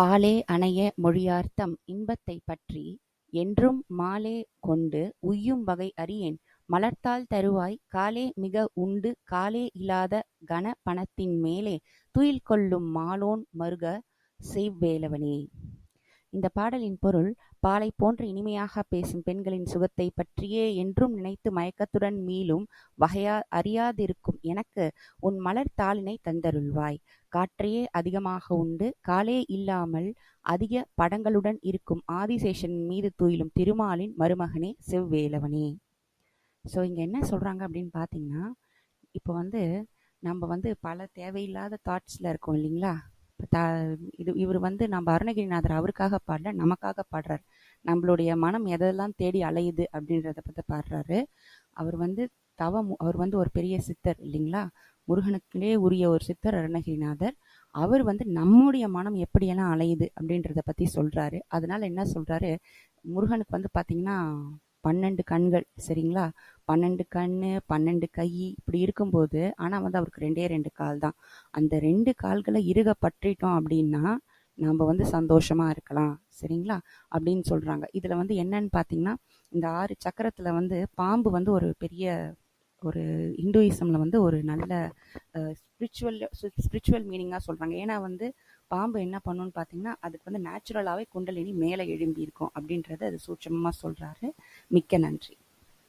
பாலே அணைய மொழியார்த்தம் இன்பத்தைப் பற்றி என்றும் மாலே கொண்டு உய்யும் வகை அறியேன் மலர்த்தாள் தருவாய் காலே மிக உண்டு காலே இலாத கன பணத்தின் மேலே துயில் கொள்ளும் மாலோன் மருக செய்வேலவனே. இந்த பாடலின் பொருள் பாலைப் போன்ற இனிமையாகப் பேசும் பெண்களின் சுகத்தைப் பற்றியே என்றும் நினைத்து மயக்கத்துடன் மீளும் வகையா அறியாதிருக்கும் எனக்கு உன் மலர்த் தாளினைத் தந்தருள்வாய். காற்றையே அதிகமாக உண்டு காலே இல்லாமல் அதிக படங்களுடன் இருக்கும் ஆதிசேஷனின் மீது துயிலும் திருமாலின் மருமகனே செவ்வேலவனே. ஸோ இங்கே என்ன சொல்கிறாங்க அப்படின்னு பார்த்தீங்கன்னா, இப்போ வந்து நம்ம வந்து பல தேவையில்லாத தாட்ஸில் இருக்கோம் இல்லைங்களா? த இது இவர் வந்து நம்ம அருணகிரிநாதர் அவருக்காக பாடல, நமக்காக பாடுறார். நம்மளுடைய மனம் எதெல்லாம் தேடி அலையுது அப்படின்றத பத்தி பாடுறாரு. அவர் வந்து தவம் அவர் வந்து ஒரு பெரிய சித்தர் இல்லைங்களா? முருகனுக்குள்ளே உரிய ஒரு சித்தர் அருணகிரிநாதர். அவர் வந்து நம்முடைய மனம் எப்படியெல்லாம் அலையுது அப்படின்றத பத்தி சொல்றாரு. அதனால என்ன சொல்றாரு, முருகனுக்கு வந்து பார்த்திங்கன்னா 12 கண்கள் சரிங்களா? 12 கண்ணு, 12 கை இப்படி இருக்கும்போது, ஆனால் வந்து அவருக்கு 2டே 2 கால் தான். அந்த ரெண்டு கால்களை இறுக பற்றிட்டோம் அப்படின்னா, நாம வந்து சந்தோஷமாக இருக்கலாம். சரிங்களா? அப்படின்னு சொல்கிறாங்க இதில் வந்து என்னன்னு பார்த்தீங்கன்னா, இந்த ஆறு சக்கரத்தில் வந்து பாம்பு வந்து ஒரு பெரிய ஒரு இந்துயிசமில் வந்து ஒரு நல்ல ஸ்பிரிச்சுவல் ஸ்பிரிச்சுவல் மீனிங்காக சொல்கிறாங்க ஏன்னா வந்து பாம்பு என்ன பண்ணுன்னு பார்த்தீங்கன்னா, அதுக்கு வந்து நேச்சுரலாகவே குண்டலினி மேலே எழும்பி இருக்கும் அப்படின்றத அது சூட்சமாக சொல்கிறாரு மிக்க நன்றி.